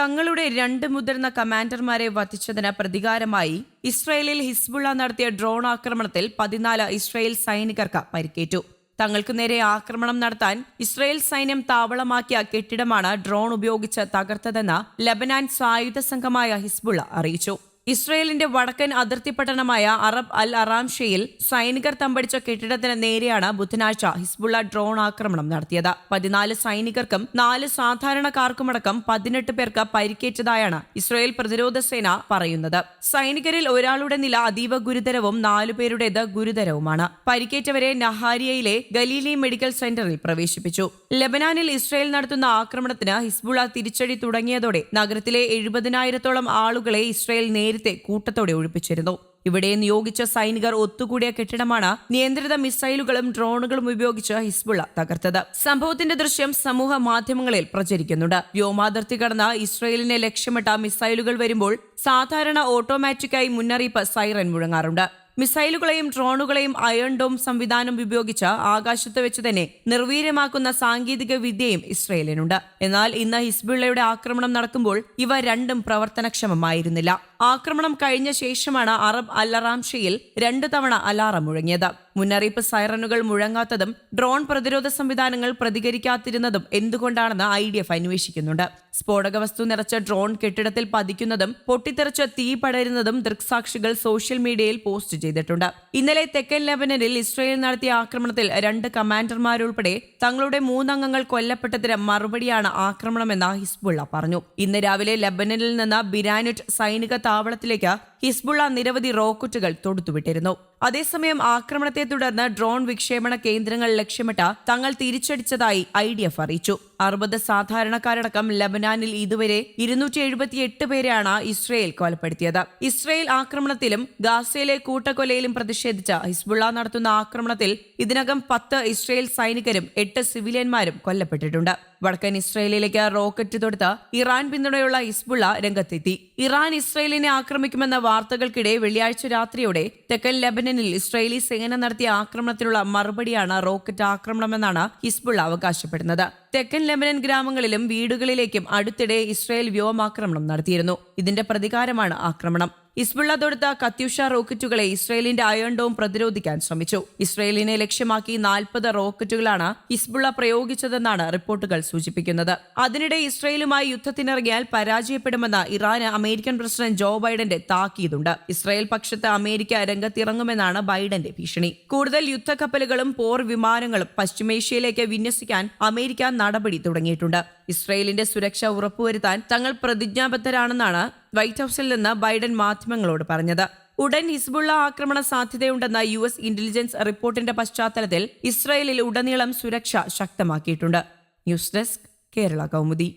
തങ്ങളുടെ രണ്ട് മുതിർന്ന കമാൻഡർമാരെ വധിച്ചതിന് പ്രതികാരമായി ഇസ്രയേലിൽ ഹിസ്ബുള്ള നടത്തിയ ഡ്രോൺ ആക്രമണത്തിൽ പതിനാല് ഇസ്രയേൽ സൈനികർക്ക് പരിക്കേറ്റു. തങ്ങൾക്ക് നേരെ ആക്രമണം നടത്താൻ ഇസ്രയേൽ സൈന്യം താവളമാക്കിയ കെട്ടിടമാണ് ഡ്രോൺ ഉപയോഗിച്ച് തകർത്തതെന്ന് ലബനാൻ സായുധ സംഘമായ ഹിസ്ബുള്ള അറിയിച്ചു. ഇസ്രയേലിന്റെ വടക്കൻ അതിർത്തി പട്ടണമായ അറബ് അൽ അറാംഷയിൽ സൈനികർ തമ്പടിച്ച കെട്ടിടത്തിന് നേരെയാണ് ബുധനാഴ്ച ഹിസ്ബുള്ള ഡ്രോൺ ആക്രമണം നടത്തിയത്. പതിനാല് സൈനികർക്കും നാല് സാധാരണക്കാർക്കുമടക്കം പതിനെട്ട് പേർക്ക് പരിക്കേറ്റതായാണ് ഇസ്രയേൽ പ്രതിരോധ സേന പറയുന്നത്. സൈനികരിൽ ഒരാളുടെ നില അതീവ ഗുരുതരവും നാലുപേരുടേത് ഗുരുതരവുമാണ്. പരിക്കേറ്റവരെ നഹാരിയയിലെ ഗലീലി മെഡിക്കൽ സെന്ററിൽ പ്രവേശിപ്പിച്ചു. ലബനാനിൽ ഇസ്രയേൽ നടത്തുന്ന ആക്രമണത്തിന് ഹിസ്ബുള തിരിച്ചടി തുടങ്ങിയതോടെ നഗരത്തിലെ എഴുപതിനായിരത്തോളം ആളുകളെ ഇസ്രയേൽ നേരത്തെ കൂട്ടത്തോടെ ഒഴിപ്പിച്ചിരുന്നു. ഇവിടെ നിയോഗിച്ച സൈനികർ ഒത്തുകൂടിയ കെട്ടിടമാണ് നിയന്ത്രിത മിസൈലുകളും ഡ്രോണുകളും ഉപയോഗിച്ച് ഹിസ്ബുള്ള തകർത്തത്. സംഭവത്തിന്റെ ദൃശ്യം സമൂഹ മാധ്യമങ്ങളിൽ പ്രചരിക്കുന്നുണ്ട്. വ്യോമാതിർത്തി കടന്ന് ഇസ്രയേലിനെ ലക്ഷ്യമിട്ട മിസൈലുകൾ വരുമ്പോൾ സാധാരണ ഓട്ടോമാറ്റിക്കായി മുന്നറിയിപ്പ് സൈറൻ മുഴങ്ങാറുണ്ട്. മിസൈലുകളെയും ഡ്രോണുകളെയും അയൺ ഡോം സംവിധാനം ഉപയോഗിച്ച് ആകാശത്ത് വെച്ച് തന്നെ നിർവീര്യമാക്കുന്ന സാങ്കേതിക വിദ്യയും ഇസ്രയേലിനുണ്ട്. എന്നാൽ ഇന്ന് ഹിസ്ബുള്ളയുടെ ആക്രമണം നടക്കുമ്പോൾ ഇവ രണ്ടും പ്രവർത്തനക്ഷമമായിരുന്നില്ല. ആക്രമണം കഴിഞ്ഞ ശേഷമാണ് അറബ് അല്ലറാംഷയിൽ രണ്ട് തവണ അലാറം മുഴങ്ങിയത്. മുന്നറിയിപ്പ് സൈറനുകൾ മുഴങ്ങാത്തതും ഡ്രോൺ പ്രതിരോധ സംവിധാനങ്ങൾ പ്രതികരിക്കാതിരുന്നതും എന്തുകൊണ്ടാണെന്ന് ഐ ഡി എഫ് അന്വേഷിക്കുന്നുണ്ട്. സ്ഫോടക വസ്തു നിറച്ച ഡ്രോൺ കെട്ടിടത്തിൽ പതിക്കുന്നതും പൊട്ടിത്തെറിച്ച തീ പടരുന്നതും ദൃക്സാക്ഷികൾ സോഷ്യൽ മീഡിയയിൽ പോസ്റ്റ് ചെയ്തിട്ടുണ്ട്. ഇന്നലെ തെക്കൻ ലെബനനിൽ ഇസ്രയേൽ നടത്തിയ ആക്രമണത്തിൽ രണ്ട് കമാൻഡർമാരുൾപ്പെടെ തങ്ങളുടെ മൂന്നംഗങ്ങൾ കൊല്ലപ്പെട്ടതിന് മറുപടിയാണ് ആക്രമണമെന്ന് ഹിസ്ബുള്ള പറഞ്ഞു. ഇന്ന് രാവിലെ ലെബനനിൽ നിന്ന് ബിരാനുറ്റ് സൈനിക താവളത്തിലേക്ക് ഹിസ്ബുള്ള നിരവധി റോക്കറ്റുകൾ തൊടുത്തുവിട്ടിരുന്നു അതേസമയം ആക്രമണത്തെ തുടർന്ന് ഡ്രോൺ വിക്ഷേപണ കേന്ദ്രങ്ങൾ ലക്ഷ്യമിട്ട് തങ്ങൾ തിരിച്ചടിച്ചതായി ഐ ഡി എഫ് അറിയിച്ചു. അറുപത് സാധാരണക്കാരടക്കം ലബനാനിൽ ഇതുവരെ ഇരുന്നൂറ്റി എഴുപത്തിയെട്ട് പേരെയാണ് ഇസ്രയേൽ കൊലപ്പെടുത്തിയത്. ഇസ്രയേൽ ആക്രമണത്തിലും ഗാസയിലെ കൂട്ടക്കൊലയിലും പ്രതിഷേധിച്ച ഹിസ്ബുള്ള നടത്തുന്ന ആക്രമണത്തിൽ ഇതിനകം പത്ത് ഇസ്രയേൽ സൈനികരും എട്ട് സിവിലിയന്മാരും കൊല്ലപ്പെട്ടിട്ടുണ്ട്. വടക്കൻ ഇസ്രയേലിലേക്ക് റോക്കറ്റ് തൊടുത്ത് ഇറാൻ പിന്തുണയുള്ള ഹിസ്ബുള്ള രംഗത്തെത്തി. ഇറാൻ ഇസ്രയേലിനെ ആക്രമിക്കുമെന്ന വാർത്തകൾക്കിടെ വെള്ളിയാഴ്ച രാത്രിയോടെ തെക്കൻ ലെബനനിൽ ഇസ്രയേലി സേന നടത്തിയ ആക്രമണത്തിനുള്ള മറുപടിയാണ് റോക്കറ്റ് ആക്രമണമെന്നാണ് ഹിസ്ബുള്ള അവകാശപ്പെടുന്നത്. തെക്കൻ ലെബനൻ ഗ്രാമങ്ങളിലും വീടുകളിലേക്കും അടുത്തിടെ ഇസ്രയേൽ വ്യോമാക്രമണം നടത്തിയിരുന്നു. ഇതിന്റെ പ്രതികാരമാണ് ആക്രമണം. ഇസ്ബുള്ള തൊടുത്ത കത്യുഷ റോക്കറ്റുകളെ ഇസ്രയേലിന്റെ അയൺ ഡോം പ്രതിരോധിക്കാൻ ശ്രമിച്ചു. ഇസ്രയേലിനെ ലക്ഷ്യമാക്കി നാൽപ്പത് റോക്കറ്റുകളാണ് ഇസ്ബുള്ള പ്രയോഗിച്ചതെന്നാണ് റിപ്പോർട്ടുകൾ സൂചിപ്പിക്കുന്നത്. അതിനിടെ ഇസ്രയേലുമായി യുദ്ധത്തിനിറങ്ങിയാൽ പരാജയപ്പെടുമെന്ന് ഇറാന് അമേരിക്കൻ പ്രസിഡന്റ് ജോ ബൈഡന്റെ താക്കീതുണ്ട്. ഇസ്രയേൽ പക്ഷത്ത് അമേരിക്ക രംഗത്തിറങ്ങുമെന്നാണ് ബൈഡന്റെ ഭീഷണി. കൂടുതൽ യുദ്ധക്കപ്പലുകളും പോർ വിമാനങ്ങളും പശ്ചിമേഷ്യയിലേക്ക് വിന്യസിക്കാൻ അമേരിക്ക നടപടി തുടങ്ങിയിട്ടുണ്ട്. ഇസ്രയേലിന്റെ സുരക്ഷ ഉറപ്പുവരുത്താൻ തങ്ങൾ പ്രതിജ്ഞാബദ്ധരാണെന്നാണ് വൈറ്റ് ഹൌസിൽ നിന്ന് ബൈഡൻ മാധ്യമങ്ങളോട് പറഞ്ഞത്. ഉടൻ ഹിസ്ബുള്ള ആക്രമണ സാധ്യതയുണ്ടെന്ന യു എസ് ഇന്റലിജൻസ് റിപ്പോർട്ടിന്റെ പശ്ചാത്തലത്തിൽ ഇസ്രയേലിൽ ഉടനീളം സുരക്ഷ ശക്തമാക്കിയിട്ടുണ്ട്. News desk Kerala Kaumudi.